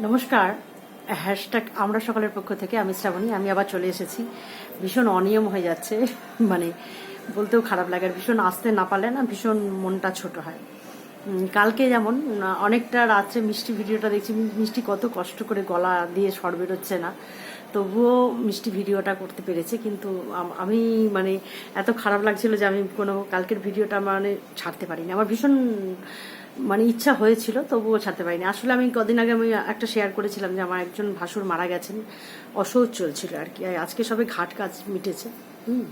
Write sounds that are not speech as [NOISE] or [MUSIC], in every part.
নমস্কার। হ্যাশট্যাগ আমরা সকালের পক্ষ থেকে, আমি শ্রাবণী, আমি আবার চলে এসেছি। ভীষণ অনিয়ম হয়ে যাচ্ছে মানে বলতেও খারাপ লাগে, আর ভীষণ আসতে না পারলে না ভীষণ মনটা ছোট হয়। কালকে যেমন অনেকটা রাত্রে মিষ্টি ভিডিওটা দেখছি, মিষ্টি কত কষ্ট করে গলা দিয়ে সর বেরোচ্ছে না। তবুও মিষ্টি ভিডিওটা করতে পেরেছে, কিন্তু আমি মানে এত খারাপ লাগছিল যে আমি কোনো কালকের ভিডিওটা মানে ছাড়তে পারিনি। আমার ভীষণ মানে ইচ্ছা হয়েছিল, তবুও ছাড়তে পারিনি। আসলে আমি কদিন আগে আমি একটা শেয়ার করেছিলাম যে আমার একজন ভাসুর মারা গেছেন, অসহ্য চলছিল আর কি। আজকে সবে ঘাট কাজ মিটেছে, হুম।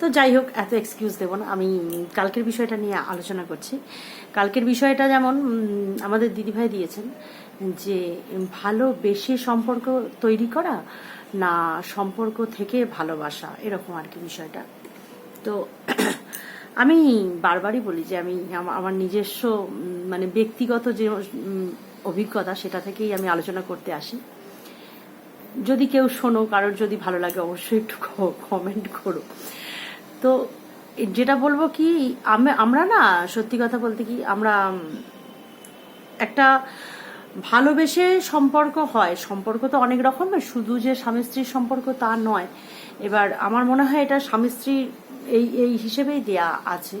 তো যাই হোক, এত এক্সকিউজ দেবো না, আমি কালকের বিষয়টা নিয়ে আলোচনা করছি। কালকের বিষয়টা যেমন আমাদের দিদিভাই দিয়েছেন যে ভালোবেসে সম্পর্ক তৈরি করা না সম্পর্ক থেকে ভালোবাসা, এরকম আর কি বিষয়টা। তো আমি বারবারই বলি যে আমি আমার নিজস্ব মানে ব্যক্তিগত যে অভিজ্ঞতা সেটা থেকেই আমি আলোচনা করতে আসি। যদি কেউ শোনো, কারোর যদি ভালো লাগে অবশ্যই একটু কমেন্ট করো। তো যেটা বলব কি, আমি, আমরা না, সত্যি কথা বলতে কি, আমরা একটা ভালোবেসে সম্পর্ক হয়। সম্পর্ক তো অনেক রকমের, শুধু যে স্বামী স্ত্রীর সম্পর্ক তা নয়। এবার আমার মনে হয় এটা স্বামী স্ত্রীর এই এই হিসেবেই দেয়া আছে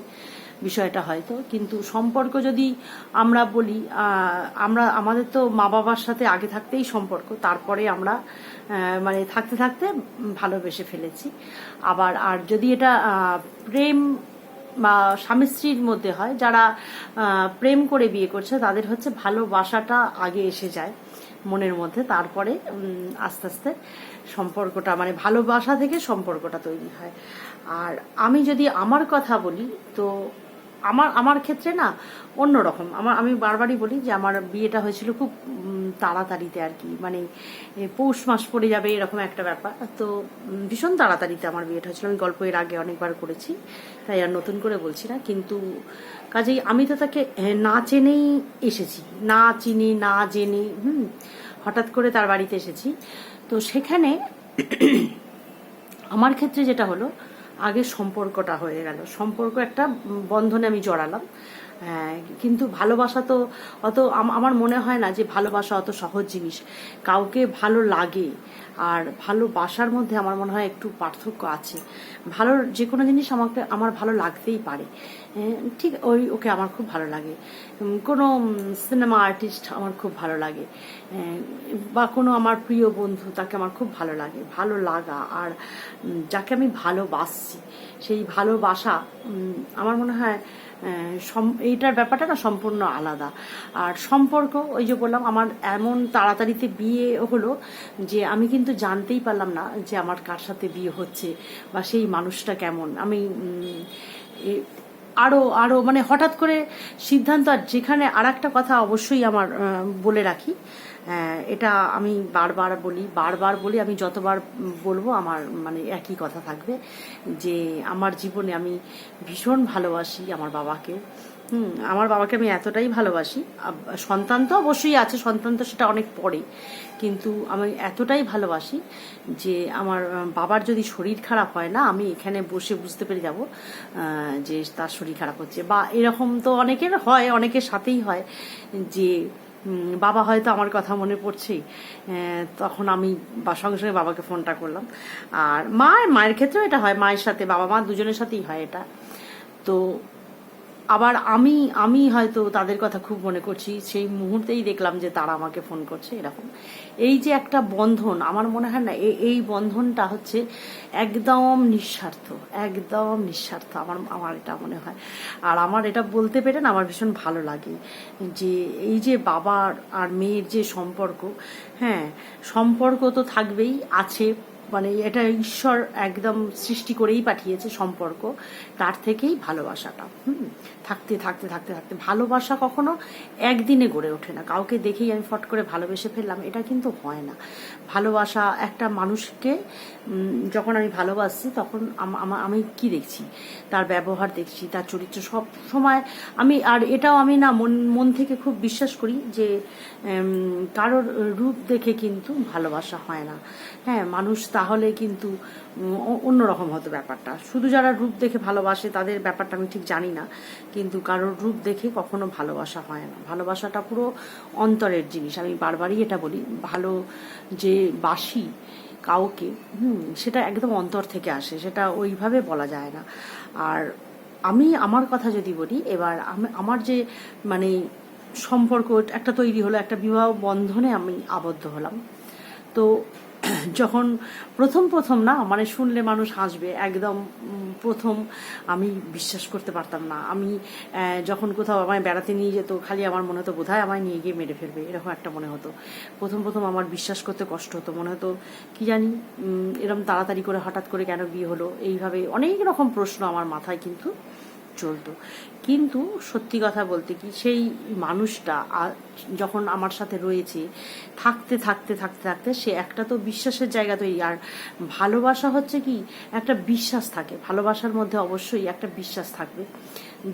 বিষয়টা হয়তো। কিন্তু সম্পর্ক যদি আমরা বলি আমরা, আমাদের তো মা বাবার সাথে আগে থাকতেই সম্পর্ক, তারপরে আমরা মানে থাকতে থাকতে ভালোবেসে ফেলেছি। আবার, আর যদি এটা প্রেম বা স্বামী স্ত্রীর মধ্যে হয়, যারা প্রেম করে বিয়ে করছে, তাদের হচ্ছে ভালোবাসাটা আগে এসে যায় মনের মধ্যে, তারপরে আস্তে আস্তে সম্পর্কটা মানে ভালোবাসা থেকে সম্পর্কটা তৈরি হয়। আর আমি যদি আমার কথা বলি, তো আমার আমার ক্ষেত্রে না অন্যরকম। আমার, আমি বারবারই বলি যে আমার বিয়েটা হয়েছিল খুব তাড়াতাড়িতে আর কি। মানে পৌষ মাস পড়ে যাবে এরকম একটা ব্যাপার। তো ভীষণ তাড়াতাড়িতে আমার বিয়েটা হয়েছিল। আমি গল্প এর আগে অনেকবার করেছি, তাই আর নতুন করে বলছি না। কিন্তু কাজেই আমি তো তাকে না চেনেই এসেছি। না চিনি, না জেনে, হুম, হঠাৎ করে তার বাড়িতে এসেছি। তো সেখানে আমার ক্ষেত্রে যেটা হলো আগে সম্পর্কটা হয়ে গেল। সম্পর্ক একটা বন্ধনে আমি জড়ালাম। কিন্তু ভালোবাসা তো অত আমার মনে হয় না যে ভালোবাসা অত সহজ জিনিস। কাউকে ভালো লাগে আর ভালোবাসার মধ্যে আমার মনে হয় একটু পার্থক্য আছে। ভালো যে কোনো জিনিস আমাকে, আমার ভালো লাগতেই পারে। ঠিক ওই, ওকে আমার খুব ভালো লাগে। কোনো সিনেমা আর্টিস্ট আমার খুব ভালো লাগে। বা কোনো আমার প্রিয় বন্ধু তাকে আমার খুব ভালো লাগে। ভালো লাগা আর যাকে আমি ভালোবাসছি। সেই ভালোবাসা আমার মনে হয় এইটার ব্যাপারটা না সম্পূর্ণ আলাদা। আর সম্পর্ক ওই যে বললাম আমার এমন তাড়াতাড়িতে বিয়ে হলো যে আমি কিন্তু জানতেই পারলাম না যে আমার কার সাথে বিয়ে হচ্ছে বা সেই মানুষটা কেমন। আমি উম, এ- আরও আরও মানে হঠাৎ করে সিদ্ধান্ত আর যেখানে আর একটা কথা অবশ্যই আমার বলে রাখি এটা আমি বারবার বলি বারবার বলি, আমি যতবার বলব আমার মানে একই কথা থাকবে যে আমার জীবনে আমি ভীষণ ভালোবাসি আমার বাবাকে। হুম, আমার বাবাকে আমি এতটাই ভালোবাসি। সন্তান তো অবশ্যই আছে, সন্তান তো সেটা অনেক পরে। কিন্তু আমি এতটাই ভালোবাসি যে আমার বাবার যদি শরীর খারাপ হয় না, আমি এখানে বসে বুঝতে পেরে যাব যে তার শরীর খারাপ হচ্ছে। বা এরকম তো অনেকের হয়, অনেকের সাথেই হয় যে বাবা হয়তো আমার কথা মনে পড়ছে তখন আমি বা, সঙ্গে সঙ্গে বাবাকে ফোনটা করলাম। আর মা মায়ের ক্ষেত্রেও এটা হয়, মায়ের সাথে বাবা মা দুজনের সাথেই হয় এটা। তো আবার আমি আমি হয়তো তাদের কথা খুব মনে করছি, সেই মুহূর্তেই দেখলাম যে তারা আমাকে ফোন করছে এরকম। এই যে একটা বন্ধন, আমার মনে হয় না এই বন্ধনটা হচ্ছে একদম নিঃস্বার্থ একদম নিঃস্বার্থ আমার আমার এটা মনে হয়। আর আমার এটা বলতে পেরে আমার ভীষণ ভালো লাগে যে এই যে বাবার আর মেয়ের যে সম্পর্ক হ্যাঁ সম্পর্ক তো থাকবেই, আছে মানে এটা ঈশ্বর একদম সৃষ্টি করেই পাঠিয়েছে সম্পর্ক, তার থেকেই ভালোবাসাটা, হুম? থাকতে থাকতে থাকতে থাকতে। ভালোবাসা কখনো একদিনে গড়ে ওঠে না। কাউকে দেখেই আমি ফট করে ভালোবেসে ফেললাম, এটা কিন্তু হয় না। ভালোবাসা একটা মানুষকে যখন আমি ভালোবাসছি, তখন আমা- কি দেখছি? তার ব্যবহার দেখছি, তার চরিত্র, সব সময় আমি, আর এটাও আমি না মন মন থেকে খুব বিশ্বাস করি যে কারোর রূপ দেখে কিন্তু ভালোবাসা হয় না। হ্যাঁ মানুষ তাহলে কিন্তু অন্যরকম হতো ব্যাপারটা। শুধু যারা রূপ দেখে ভালোবাসে তাদের ব্যাপারটা আমি ঠিক জানি না, কিন্তু কারোর রূপ দেখে কখনো ভালোবাসা হয় না। ভালোবাসাটা পুরো অন্তরের জিনিস। আমি বারবারই এটা বলি, ভালো যে বাসি কাউকে, হুম, সেটা একদম অন্তর থেকে আসে, সেটা ওইভাবে বলা যায় না। আর আমি আমার কথা যদি বলি, এবার আমি, আমার যে মানে সম্পর্ক, একটা তৈরি হলো, একটা বিবাহ বন্ধনে আমি আবদ্ধ হলাম। তো যখন প্রথম প্রথম না মানে শুনলে মানুষ হাসবে, একদম প্রথম আমি বিশ্বাস করতে পারতাম না। আমি যখন কোথাও আমায় বেড়াতে নিয়ে যেত, খালি আমার মনে হতো বোধহয় আমায় নিয়ে গিয়ে মেরে ফেলবে, এরকম একটা মনে হতো। প্রথম প্রথম আমার বিশ্বাস করতে কষ্ট হতো, মনে হতো, কি জানি এরম তাড়াতাড়ি করে হঠাৎ করে কেন বিয়ে হলো? এইভাবে অনেক রকম প্রশ্ন আমার মাথায় কিন্তু চলতো। কিন্তু সত্যি কথা বলতে কি, সেই মানুষটা যখন আমার সাথে রয়েছে, থাকতে থাকতে থাকতে থাকতে সে একটা তো বিশ্বাসের জায়গা তৈরি। আর ভালোবাসা হচ্ছে কি, একটা বিশ্বাস থাকে। ভালোবাসার মধ্যে অবশ্যই একটা বিশ্বাস থাকবে।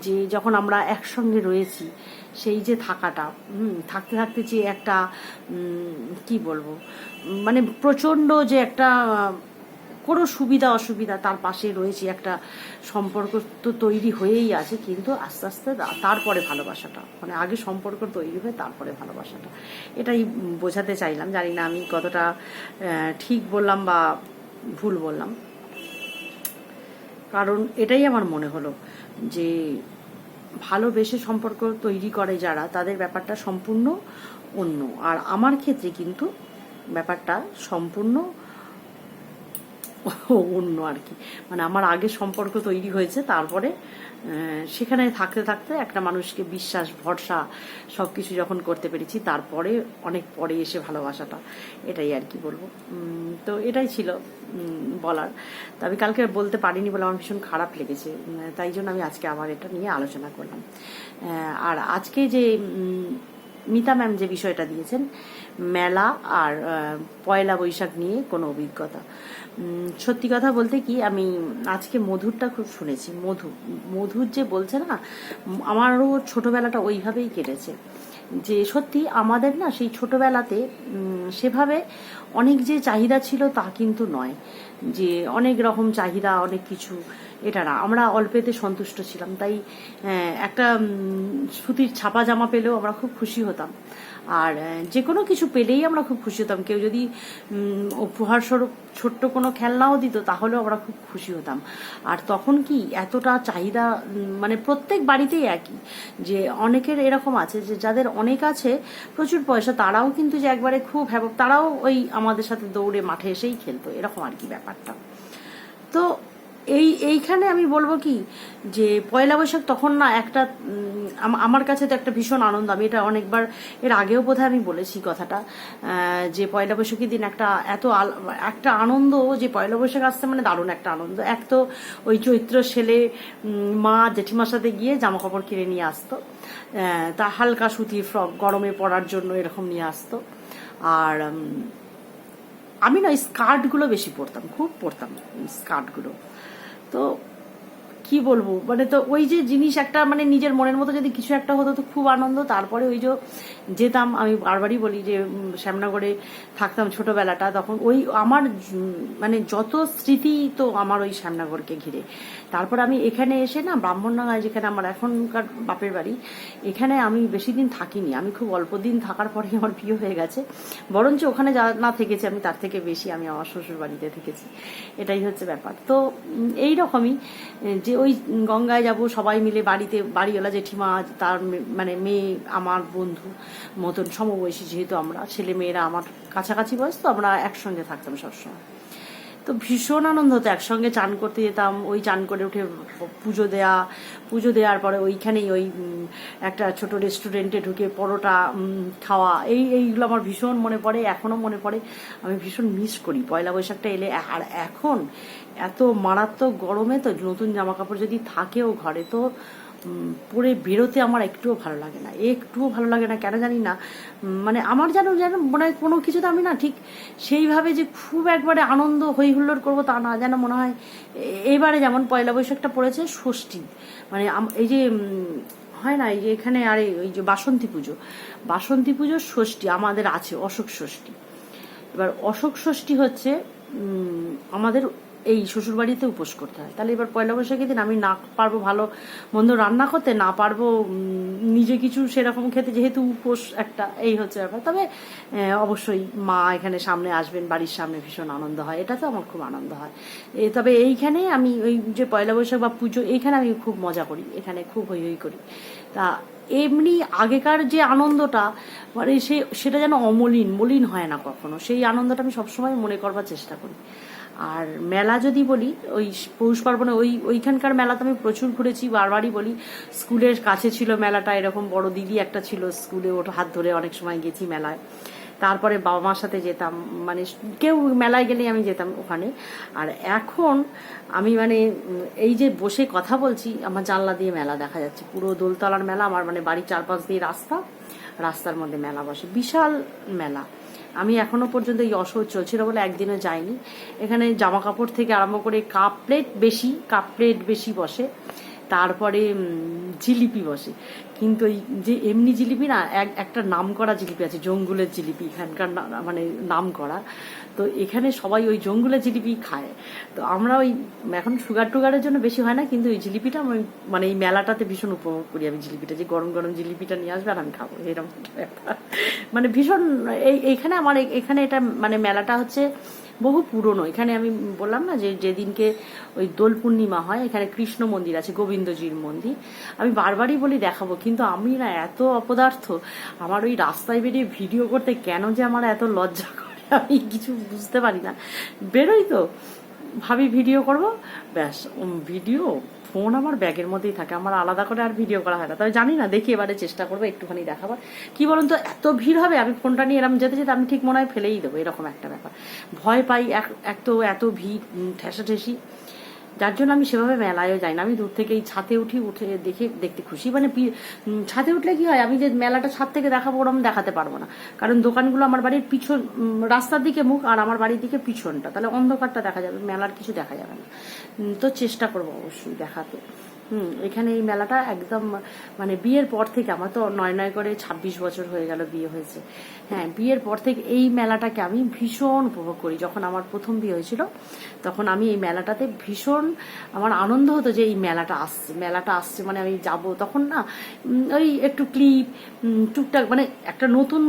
যে যখন আমরা একসঙ্গে রয়েছি, সেই যে থাকাটা থাকতে থাকতে যে একটা কি বলব? মানে প্রচণ্ড যে একটা কোনো সুবিধা অসুবিধা তার পাশে রয়েছে একটা সম্পর্ক তো তৈরি হয়েই আছে, কিন্তু আস্তে আস্তে তারপরে ভালোবাসাটা। মানে আগে সম্পর্ক তৈরি হয়ে তারপরে ভালোবাসাটা। এটাই বোঝাতে চাইলাম। জানি না আমি কতটা ঠিক বললাম বা ভুল বললাম। কারণ এটাই আমার মনে হলো যে ভালোবেসে সম্পর্ক তৈরি করে যারা, তাদের ব্যাপারটা সম্পূর্ণ অন্য। আর আমার ক্ষেত্রে কিন্তু ব্যাপারটা সম্পূর্ণ অন্য আর কি। মানে আমার আগে সম্পর্ক তৈরি হয়েছে, তারপরে সেখানে থাকতে থাকতে একটা মানুষকে বিশ্বাস, ভরসা সব কিছু যখন করতে পেরেছি, তারপরে অনেক পরে এসে ভালোবাসাটা, এটাই আর কি বলব। তো এটাই ছিল বলার। তবে কালকে বলতে পারিনি বলে আমার ভীষণ খারাপ লেগেছে তাই জন্য আমি আজকে আবার এটা নিয়ে আলোচনা করলাম। আর আজকে যে মিতা ম্যাম যে বিষয়টা দিয়েছেন, মেলা আর পয়লা বৈশাখ নিয়ে কোনো অভিজ্ঞতা। সত্যি কথা বলতে কি, আমি আজকে মধুরটা খুব শুনেছি, মধু। মধুর যে বলছে না, আমারও ছোটবেলাটা ওইভাবেই কেটেছে। যে সত্যি আমাদের না সেই ছোটবেলাতে সেভাবে অনেক যে চাহিদা ছিল তা কিন্তু নয়। যে অনেক রকম চাহিদা, অনেক কিছু, এটা না। আমরা অল্পেতে সন্তুষ্ট ছিলাম। তাই একটা সুতির ছাপা জামা পেলেও আমরা খুব খুশি হতাম। আর যে কোনো কিছু পেলেই আমরা খুব খুশি হতাম। কেউ যদি উপহার স্বরূপ ছোট্ট কোনো খেলনাও দিত, তাহলেও আমরা খুব খুশি হতাম। আর তখন কি এতটা চাহিদা মানে প্রত্যেক বাড়িতেই একই, যে অনেকের এরকম আছে, যে যাদের অনেক আছে, প্রচুর পয়সা, তারাও কিন্তু যে একবারে খুব হ্যাভ তারাও ওই আমাদের সাথে দৌড়ে মাঠে এসেই খেলতো, এরকম আর কি ব্যাপারটা। তো এই, এইখানে আমি বলব কি, যে পয়লা বৈশাখ তখন না একটা আমার কাছে তো একটা ভীষণ আনন্দ। আমি এটা অনেকবার, এর আগেও বোধহয় আমি বলেছি কথাটা যে পয়লা বৈশাখের দিন একটা এত একটা আনন্দ, যে পয়লা বৈশাখ আসছে মানে দারুণ একটা আনন্দ। এক তো ওই চৈত্র ছেলে মা জেঠিমার সাথে গিয়ে জামা কাপড় কিনে নিয়ে আসতো তা হালকা সুতির ফ্রক গরমে পরার জন্য এরকম নিয়ে আসতো। আর আমি না স্কার্টগুলো বেশি পরতাম, খুব পরতাম স্কার্টগুলো। তো কি বলব? মানে তো ওই যে জিনিস একটা মানে নিজের মনের মতো যদি কিছু একটা হতো তো খুব আনন্দ। তারপরে ওই যে যেতাম, আমি বারবারই বলি যে শ্যামনগরে থাকতাম ছোটবেলাটা, তখন ওই আমার মানে যত স্মৃতি তো আমার ওই শ্যামনগরকে ঘিরে। তারপর আমি এখানে এসে না ব্রাহ্মণডাঙ্গায় যেখানে আমার এখনকার বাপের বাড়ি, এখানে আমি বেশি দিন থাকিনি। আমি খুব অল্প দিন থাকার পরে আমার প্রিয় হয়ে গেছে। বরঞ্চ ওখানে যা না থেকেছি, আমি তার থেকে বেশি আমি আমার শ্বশুর বাড়িতে থেকেছি। এটাই হচ্ছে ব্যাপার। তো এই রকমই যে ওই গঙ্গায় যাব, সবাই মিলে বাড়িতে, বাড়িওয়ালা জেঠিমা, তার মানে মেয়ে, আমার বন্ধু, মতন সমবয়সী যেহেতু আমরা, ছেলে মেয়েরা আমার কাছাকাছি বয়স, তো আমরা একসঙ্গে থাকতাম সবসময়। তো ভীষণ আনন্দ হতো। একসঙ্গে চান করতে যেতাম, ওই চান করে উঠে পুজো দেয়া, পুজো দেওয়ার পরে ওইখানেই ওই একটা ছোট রেস্টুরেন্টে ঢুকে পরোটা খাওয়া, এই, এইগুলো আমার ভীষণ মনে পড়ে, এখনও মনে পড়ে। আমি ভীষণ মিস করি। পয়লা বৈশাখটা এলে আর এখন এত মারাত্মক গরমে তো নতুন জামা কাপড় যদি থাকেও ঘরে তো পরে বেরোতে আমার একটুও ভালো লাগে না। একটুও ভালো লাগে না, কেন জানি না। মানে আমার যেন যেন মনে হয় কোনো কিছুতে আমি না ঠিক সেইভাবে যে খুব একবারে আনন্দ হই হুল্লোড় করব তা না, যেন মনে হয় এবারে যেমন পয়লা বৈশাখটা পড়েছে ষষ্ঠী। মানে এই যে হয় না, এই যে এখানে আরে ওই যে বাসন্তী পুজো। বাসন্তী পুজোর ষষ্ঠী আমাদের আছে, অশোক ষষ্ঠী। এবার অশোক ষষ্ঠী হচ্ছে আমাদের এই শ্বশুরবাড়িতে উপোস করতে হয়। তাহলে এবার পয়লা বৈশাখের দিন আমি না পারব ভালো মন্দ রান্না করতে, না পারব নিজে কিছু সেরকম খেতে যেহেতু উপোস একটা, এই হচ্ছে ব্যাপার। তবে অবশ্যই মা এখানে সামনে আসবেন, বাড়ির সামনে ভীষণ আনন্দ হয়। এটা তো আমার খুব আনন্দ হয়। তবে এইখানে আমি ওই যে পয়লা বৈশাখ বা পুজো এইখানে আমি খুব মজা করি, এখানে খুব হই হই করি। তা এমনি আগেকার যে আনন্দটা মানে সে, সেটা যেন অমলিন, মলিন হয় না কখনো, সেই আনন্দটা আমি সবসময় মনে করবার চেষ্টা করি। আর মেলা যদি বলি, ওই পৌষ পার্বণে ওই, ওইখানকার মেলা তো আমি প্রচুর ঘুরেছি, বারবারই বলি। স্কুলের কাছে ছিল মেলাটা, এরকম বড় দিদি একটা ছিল স্কুলে ওটা হাত ধরে অনেক সময় গেছি মেলায়। তারপরে বাবা মার সাথে যেতাম মানে কেউ মেলায় গেলেই আমি যেতাম ওখানে। আর এখন আমি মানে এই যে বসে কথা বলছি, আমার জানলা দিয়ে মেলা দেখা যাচ্ছে। পুরো দোলতলার মেলা, আমার মানে বাড়ির চারপাশ দিয়ে রাস্তা, রাস্তার মধ্যে মেলা বসে। বিশাল মেলা। আমি এখনও পর্যন্ত এই অসহ্য চলছিল বলে একদিনও যাইনি। এখানে জামা কাপড় থেকে আরম্ভ করে কাপ প্লেট বেশি, কাপ প্লেট বেশি বসে, তারপরে জিলিপি বসে। কিন্তু এই যে এমনি জিলিপি না, এক, একটা নাম করা জিলিপি আছে, জঙ্গুলের জিলিপি, এখানকার মানে নাম করা তো এখানে সবাই ওই জঙ্গুলের জিলিপি খায়। তো আমরা ওই, এখন সুগার টুগারের জন্য বেশি হয় না, কিন্তু ওই জিলিপিটা আমি মানে এই মেলাটাতে ভীষণ উপভোগ করি আমি জিলিপিটা। যে গরম গরম জিলিপিটা নিয়ে আসবে আর আমি খাব, এরকম মানে ভীষণ, এই, এইখানে আমার, এখানে এটা মানে মেলাটা হচ্ছে বহু পুরনো। এখানে আমি বললাম না যে যেদিনকে ওই দোল পূর্ণিমা হয়, এখানে কৃষ্ণ মন্দির আছে, গোবিন্দজির মন্দির। আমি বারবারই বলি দেখাবো, কিন্তু আমি না এত অপদার্থ, আমার ওই রাস্তায় বেরিয়ে ভিডিও করতে কেন যে আমার এত লজ্জা করে? আমি কিছু বুঝতে পারি না। বেরোই তো। ভাবি ভিডিও করব। ব্যাস ভিডিও ফোন আমার ব্যাগের মধ্যেই থাকে। আমার আলাদা করে আর ভিডিও করা হয় না। তবে জানি না, দেখি এবারে চেষ্টা করব, একটুখানি দেখাবার কি বলুন তো, এত ভিড় হবে? আমি ফোনটা নিয়ে এরকম যেতে যেতে আমি ঠিক মনে হয় ফেলেই দেবো, এরকম একটা ব্যাপার। ভয় পাই, এক তো এত ভিড় ঠেসাঠেসি। যার জন্য আমি সেভাবে মেলায়ও যাই না। আমি দূর থেকে এই ছাতে উঠি, উঠে দেখে, দেখতে খুশি। মানে ছাতে উঠলে কি হয়, আমি যে মেলাটা ছাদ থেকে দেখাবো ওরম দেখাতে পারব না। কারণ দোকানগুলো আমার বাড়ির পিছন রাস্তার দিকে মুখ আর আমার বাড়ির দিকে পিছনটা। তাহলে অন্ধকারটা দেখা যাবে, মেলার কিছু দেখা যাবে না। তো চেষ্টা করব অবশ্যই দেখাতে। হুম, এখানে এই মেলাটা একদম মানে বিয়ের পর থেকে, আমার তো নয় নয় করে ছাব্বিশ বছর হয়ে গেল বিয়ে হয়েছে। হ্যাঁ বিয়ের পর থেকে এই মেলাটাকে আমি ভীষণ উপভোগ করি। যখন আমার প্রথম বিয়ে হয়েছিল, তখন আমি এই মেলাটাতে ভীষণ আমার আনন্দ হতো যে এই মেলাটা আসছে মেলাটা আসছে মানে আমি যাব তখন না ওই একটু ক্লিপ টুকটাক মানে একটা নতুন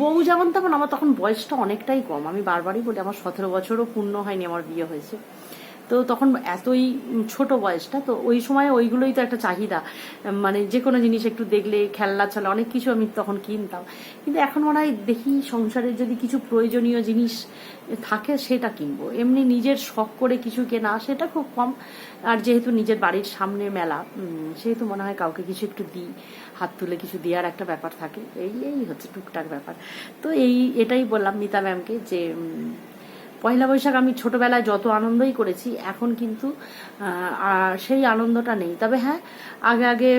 বউ যেমন তেমন, আমার তখন বয়সটা অনেকটাই কম। আমি বারবারই বলি, আমার সতেরো বছরও পূর্ণ হয়নি আমার বিয়ে হয়েছে। তো তখন এতই ছোট বয়সটা, তো ওই সময় ওইগুলোই তো একটা চাহিদা। মানে যে কোনো জিনিস একটু দেখলে, খেলনা ছাড়া অনেক কিছু আমি তখন কিনতাম। কিন্তু এখন মনে হয় দেখি সংসারের যদি কিছু প্রয়োজনীয় জিনিস থাকে, সেটা কিনবো। এমনি নিজের শখ করে কিছু কেনা, সেটা খুব কম। আর যেহেতু নিজের বাড়ির সামনে মেলা সেহেতু মনে হয় কাউকে কিছু একটু দিই, হাত তুলে কিছু দেওয়ার একটা ব্যাপার থাকে। এই এই হচ্ছে টুকটাক ব্যাপার। তো এই, এটাই বললাম মিতা ম্যামকে যে পয়লা বৈশাখ আমি ছোটবেলায় যত আনন্দই করেছি এখন কিন্তু সেই আনন্দটা নেই। তবে হ্যাঁ আগে আগে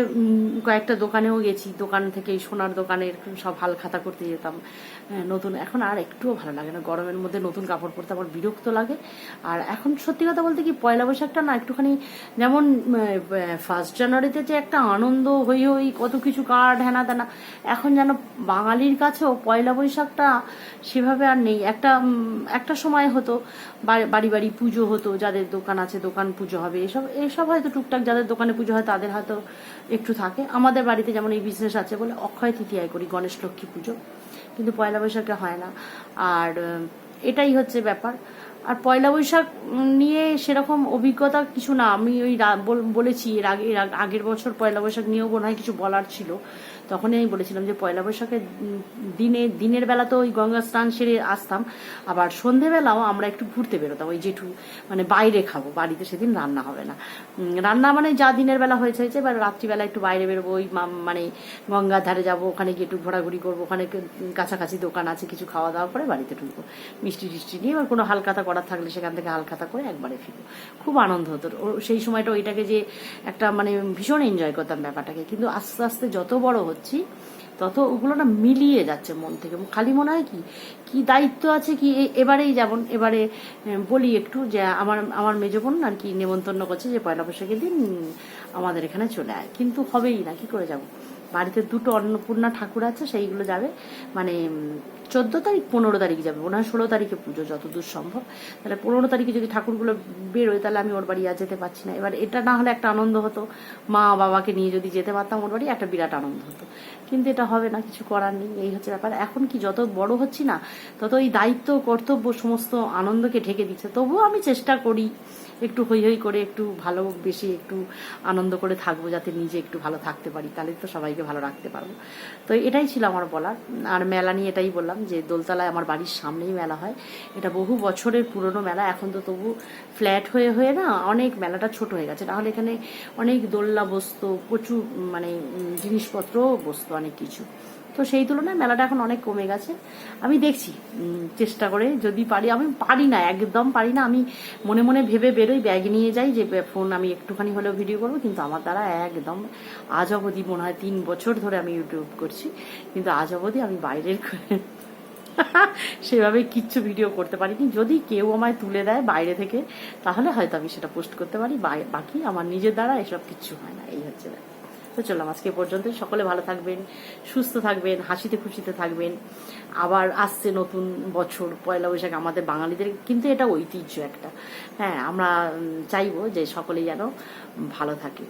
কয়েকটা দোকানেও গেছি। দোকান থেকে সোনার দোকানের সব হাল খাতা করতে যেতাম। হ্যাঁ, নতুন এখন আর একটুও ভালো লাগে না। গরমের মধ্যে নতুন কাপড় পরতে আমার বিরক্ত লাগে। আর এখন সত্যি কথা বলতে কি পয়লা বৈশাখটা না একটুখানি যেমন ফার্স্ট জানুয়ারিতে যে একটা আনন্দ হই হই কত কিছু কার্ড হেনা তেনা এখন যেন বাঙালির কাছেও পয়লা বৈশাখটা সেভাবে আর নেই। একটা একটা সময় হতো, বাড়ি বাড়ি পুজো হতো, যাদের দোকান আছে দোকান পুজো হবে, এসব এসব হয়তো টুকটাক যাদের দোকানে পুজো হয় তাদের হয়তো একটু থাকে। আমাদের বাড়িতে যেমন এই বিজনেস আছে বলে অক্ষয় তিথি আয় করি, গণেশ লক্ষ্মী পুজো। কিন্তু পয়লা বৈশাখে হয় না। আর এটাই হচ্ছে ব্যাপার। আর পয়লা বৈশাখ নিয়ে সেরকম অভিজ্ঞতা কিছু না। আমি ওই বলেছি, এর আগে এর আগের বছর পয়লা বৈশাখ নিয়েও মনে হয় কিছু বলার ছিল। তখনই আমি বলেছিলাম যে পয়লা বৈশাখের দিনে দিনের বেলা তো ওই গঙ্গা স্নান সেরে আসতাম। আবার সন্ধেবেলাও আমরা একটু ঘুরতে বেরোতাম, ওই জেঠু মানে বাইরে খাব, বাড়িতে সেদিন রান্না হবে না। রান্না মানে যা দিনের বেলা হয়েছে হয়েছে, এবার রাত্রিবেলা একটু বাইরে বেরোবো, ওই মানে গঙ্গার ধারে যাব, ওখানে গিয়ে একটু ঘোরাঘুরি করব, ওখানে কাছাকাছি দোকান আছে, কিছু খাওয়া দাওয়া করে বাড়িতে ঢুকবো। মিষ্টি টিষ্টি নিয়ে এবার কোনো হালখাতা করার থাকলে সেখান থেকে হালখাতা করে একবারে ফিরবো। খুব আনন্দ হতো। সেই সময়টা ওইটাকে যে একটা মানে ভীষণ এনজয় করতাম ব্যাপারটাকে। কিন্তু আস্তে আস্তে যত বড় হচ্ছি, তত ওগুলো না মিলিয়ে যাচ্ছে মন থেকে। খালি মনে হয় কি কি দায়িত্ব আছে কি? এবারেই যেমন এবারে বলি একটু যে আমার আমার মেজ বোন আর কি নেমন্তন্ন করছে যে পয়লা বৈশাখের দিন আমাদের এখানে চলে আয়। কিন্তু হবেই না, কি করে যাব? বাড়িতে দুটো অন্নপূর্ণা ঠাকুর আছে, সেইগুলো যাবে। মানে চোদ্দ তারিখ পনেরো তারিখ যাবে। হয় ষোলো তারিখে পুজো, যতদূর সম্ভব। তাহলে পনেরো তারিখে যদি ঠাকুরগুলো বেরোয়, তাহলে আমি ওর বাড়ি আর যেতে পারছি না। এবার এটা না হলে একটা আনন্দ হতো। মা বাবাকে নিয়ে যদি যেতে পারতাম ওর বাড়ি, একটা বিরাট আনন্দ হতো। কিন্তু এটা হবে না, কিছু করার নেই। এই হচ্ছে ব্যাপার। এখন কি যত বড় হচ্ছি না তত এই দায়িত্ব, কর্তব্য, সমস্ত আনন্দকে ঢেকে দিচ্ছে। তবুও আমি চেষ্টা করি একটু হই হই করে, একটু ভালো বেশি একটু আনন্দ করে থাকব, যাতে নিজে একটু ভালো থাকতে পারি। তাহলে তো সবাইকে ভালো রাখতে পারব। তো এটাই ছিল আমার বলার। আর মেলা নিয়ে এটাই বললাম যে দোলতলায় আমার বাড়ির সামনেই মেলা হয়। এটা বহু বছরের পুরনো মেলা। এখন তো তবু ফ্ল্যাট হয়ে হয়ে না অনেক মেলাটা ছোট হয়ে গেছে। তাহলে এখানে অনেক দোলনা বসতো প্রচুর মানে উম, জিনিসপত্রও বসতো অনেক কিছু। তো সেই তুলনায় মেলাটা এখন অনেক কমে গেছে। আমি দেখছি চেষ্টা করে যদি পারি। আমি পারি না একদম পারি না। আমি মনে মনে ভেবে বেরোই ব্যাগ নিয়ে যাই যে ফোন আমি একটুখানি হলেও ভিডিও করব। কিন্তু আমার দ্বারা একদম আজ অবধি মনে হয় তিন বছর ধরে আমি ইউটিউব করছি। কিন্তু আজ অবধি আমি বাইরের [LAUGHS] সেভাবে কিচ্ছু ভিডিও করতে পারিনি। যদি কেউ আমায় তুলে দেয় বাইরে থেকে, তাহলে হয়তো আমি সেটা পোস্ট করতে পারি। বাকি আমার নিজের দ্বারা এসব কিচ্ছু হয় না। এই হচ্ছে। তো চললাম আজকে পর্যন্ত সকলে ভালো থাকবেন, সুস্থ থাকবেন, হাসিতে খুশিতে থাকবেন। আবার আসছে নতুন বছর, পয়লা বৈশাখ আমাদের বাঙালিদের। কিন্তু এটা ঐতিহ্য একটা। হ্যাঁ আমরা চাইব যে সকলেই যেন ভালো থাকে।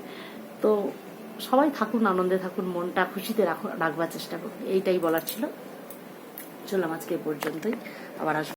তো সবাই থাকুন, আনন্দে থাকুন, মনটা খুশিতে রাখো, রাখবার চেষ্টা করুন। এইটাই বলার ছিল। চললাম আজকে পর্যন্তই আবার আসব।